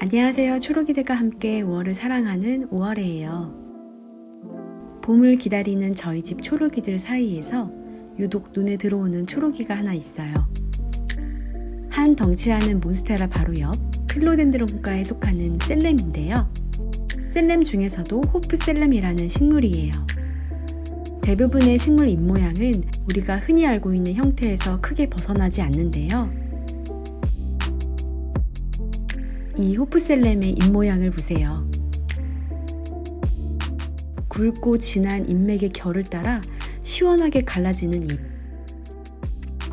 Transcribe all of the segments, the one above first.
안녕하세요. 초록이들과 함께 5월을 사랑하는 5월이에요. 봄을 기다리는 저희 집 초록이들 사이에서 유독 눈에 들어오는 초록이가 하나 있어요. 한 덩치하는 몬스테라 바로 옆 필로덴드론과에 속하는 셀렘인데요. 셀렘 중에서도 호프셀렘이라는 식물이에요. 대부분의 식물 잎모양은 우리가 흔히 알고 있는 형태에서 크게 벗어나지 않는데요. 이 호프셀렘의 잎모양을 보세요. 굵고 진한 잎맥의 결을 따라 시원하게 갈라지는 잎.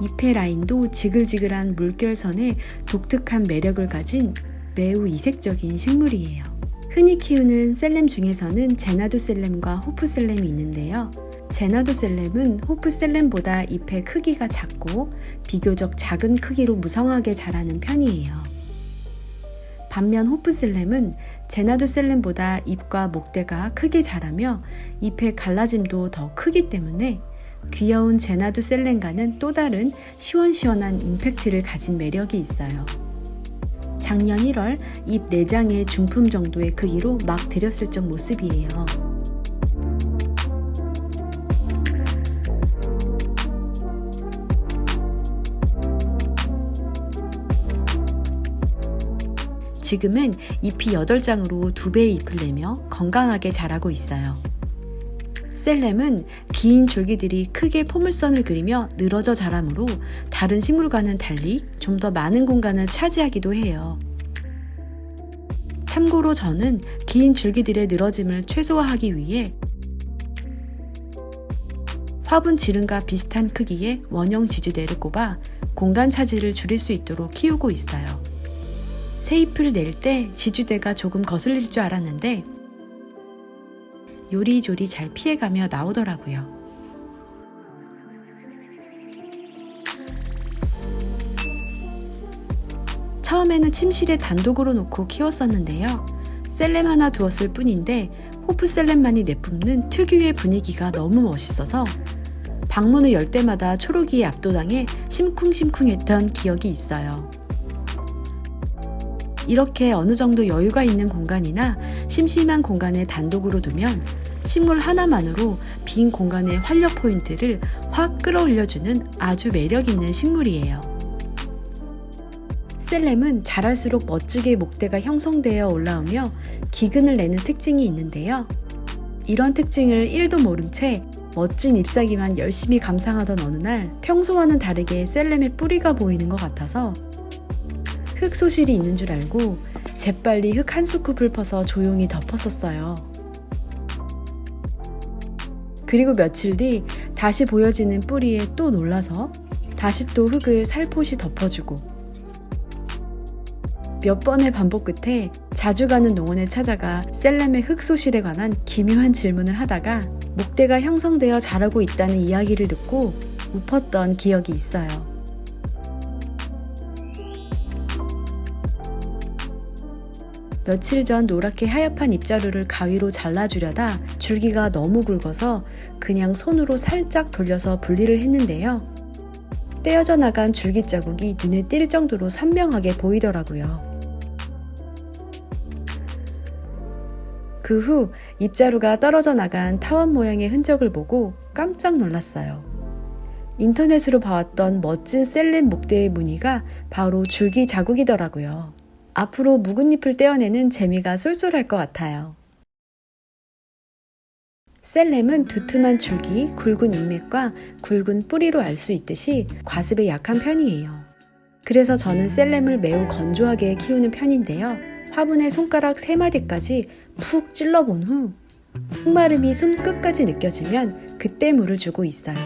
잎의 라인도 지글지글한 물결선에 독특한 매력을 가진 매우 이색적인 식물이에요. 흔히 키우는 셀렘 중에서는 제나두 셀렘과 호프 셀렘이 있는데요. 제나두 셀렘은 호프 셀렘보다 잎의 크기가 작고 비교적 작은 크기로 무성하게 자라는 편이에요. 반면 호프셀렘은 제나두셀렘보다 잎과 목대가 크게 자라며 잎의 갈라짐도 더 크기 때문에 귀여운 제나두셀렘과는 또 다른 시원시원한 임팩트를 가진 매력이 있어요. 작년 1월 잎 4장의 중품 정도의 크기로 막 들였을 적 모습이에요. 지금은 잎이 8장으로 2배의 잎을 내며 건강하게 자라고 있어요. 셀렘은 긴 줄기들이 크게 포물선을 그리며 늘어져 자라므로 다른 식물과는 달리 좀 더 많은 공간을 차지하기도 해요. 참고로 저는 긴 줄기들의 늘어짐을 최소화하기 위해 화분 지름과 비슷한 크기의 원형 지주대를 꼽아 공간 차지를 줄일 수 있도록 키우고 있어요. 새 잎을 낼때 지주대가 조금 거슬릴 줄 알았는데 요리조리 잘 피해가며 나오더라고요. 처음에는 침실에 단독으로 놓고 키웠었는데요. 셀렘 하나 두었을 뿐인데 호프 셀렘만이 내뿜는 특유의 분위기가 너무 멋있어서 방문을 열 때마다 초록이에 압도당해 심쿵심쿵했던 기억이 있어요. 이렇게 어느 정도 여유가 있는 공간이나 심심한 공간에 단독으로 두면 식물 하나만으로 빈 공간의 활력 포인트를 확 끌어올려주는 아주 매력 있는 식물이에요. 셀렘은 자랄수록 멋지게 목대가 형성되어 올라오며 기근을 내는 특징이 있는데요. 이런 특징을 1도 모른 채 멋진 잎사귀만 열심히 감상하던 어느 날 평소와는 다르게 셀렘의 뿌리가 보이는 것 같아서 흙 소실이 있는 줄 알고 재빨리 흙 한 스쿱을 퍼서 조용히 덮었었어요. 그리고 며칠 뒤 다시 보여지는 뿌리에 또 놀라서 다시 또 흙을 살포시 덮어주고 몇 번의 반복 끝에 자주 가는 농원에 찾아가 셀렘의 흙 소실에 관한 기묘한 질문을 하다가 목대가 형성되어 자라고 있다는 이야기를 듣고 웃었던 기억이 있어요. 며칠 전 노랗게 하얗판 잎자루를 가위로 잘라주려다 줄기가 너무 굵어서 그냥 손으로 살짝 돌려서 분리를 했는데요. 떼어져 나간 줄기 자국이 눈에 띌 정도로 선명하게 보이더라고요. 그후 잎자루가 떨어져 나간 타원 모양의 흔적을 보고 깜짝 놀랐어요. 인터넷으로 봐왔던 멋진 셀렘 목대의 무늬가 바로 줄기 자국이더라고요. 앞으로 묵은 잎을 떼어내는 재미가 쏠쏠할 것 같아요. 셀렘은 두툼한 줄기, 굵은 잎맥과 굵은 뿌리로 알 수 있듯이 과습에 약한 편이에요. 그래서 저는 셀렘을 매우 건조하게 키우는 편인데요. 화분에 손가락 3마디까지 푹 찔러본 후 흙마름이 손끝까지 느껴지면 그때 물을 주고 있어요.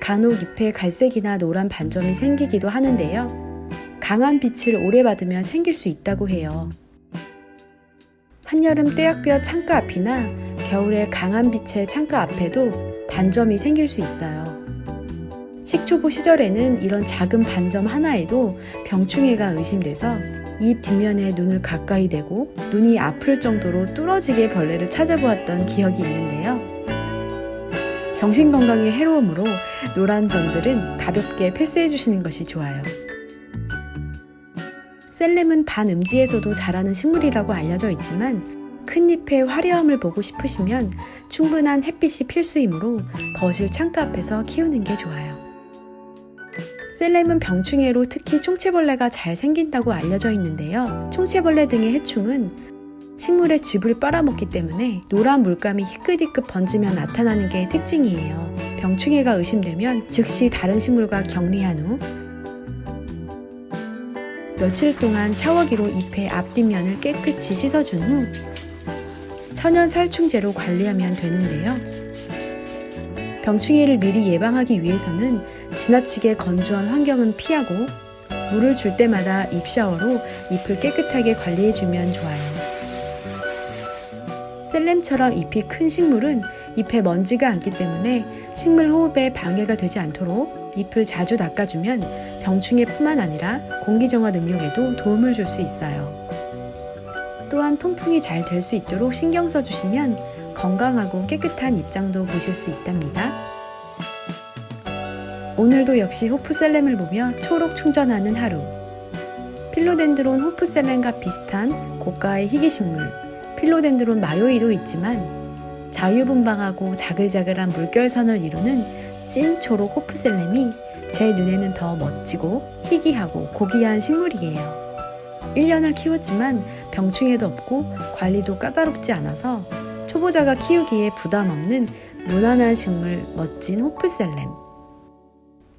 간혹 잎에 갈색이나 노란 반점이 생기기도 하는데요. 강한 빛을 오래 받으면 생길 수 있다고 해요. 한여름 떼약볕 창가 앞이나 겨울에 강한 빛의 창가 앞에도 반점이 생길 수 있어요. 식초보 시절에는 이런 작은 반점 하나에도 병충해가 의심돼서 잎 뒷면에 눈을 가까이 대고 눈이 아플 정도로 뚫어지게 벌레를 찾아보았던 기억이 있는데요. 정신건강에 해로움으로 노란 점들은 가볍게 패스해 주시는 것이 좋아요. 셀렘은 반음지에서도 자라는 식물이라고 알려져 있지만 큰 잎의 화려함을 보고 싶으시면 충분한 햇빛이 필수이므로 거실 창가 앞에서 키우는 게 좋아요. 셀렘은 병충해로 특히 총체벌레가 잘 생긴다고 알려져 있는데요. 총체벌레 등의 해충은 식물의 즙을 빨아먹기 때문에 노란 물감이 희끗희끗 번지며 나타나는 게 특징이에요. 병충해가 의심되면 즉시 다른 식물과 격리한 후 며칠 동안 샤워기로 잎의 앞뒷면을 깨끗이 씻어준 후 천연 살충제로 관리하면 되는데요. 병충해를 미리 예방하기 위해서는 지나치게 건조한 환경은 피하고 물을 줄 때마다 잎 샤워로 잎을 깨끗하게 관리해주면 좋아요. 셀렘처럼 잎이 큰 식물은 잎에 먼지가 앉기 때문에 식물 호흡에 방해가 되지 않도록 잎을 자주 닦아주면 병충해뿐만 아니라 공기정화 능력에도 도움을 줄 수 있어요. 또한 통풍이 잘 될 수 있도록 신경 써주시면 건강하고 깨끗한 입장도 보실 수 있답니다. 오늘도 역시 호프셀렘을 보며 초록 충전하는 하루. 필로덴드론 호프셀렘과 비슷한 고가의 희귀식물, 필로덴드론 마요이도 있지만 자유분방하고 자글자글한 물결선을 이루는 찐 초록 호프셀렘이 제 눈에는 더 멋지고 희귀하고 고귀한 식물이에요. 1년을 키웠지만 병충해도 없고 관리도 까다롭지 않아서 초보자가 키우기에 부담 없는 무난한 식물 멋진 호프셀렘.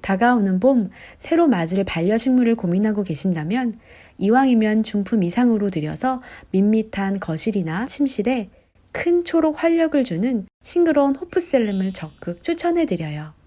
다가오는 봄 새로 맞을 반려식물을 고민하고 계신다면 이왕이면 중품 이상으로 들여서 밋밋한 거실이나 침실에 큰 초록 활력을 주는 싱그러운 호프셀렘을 적극 추천해드려요.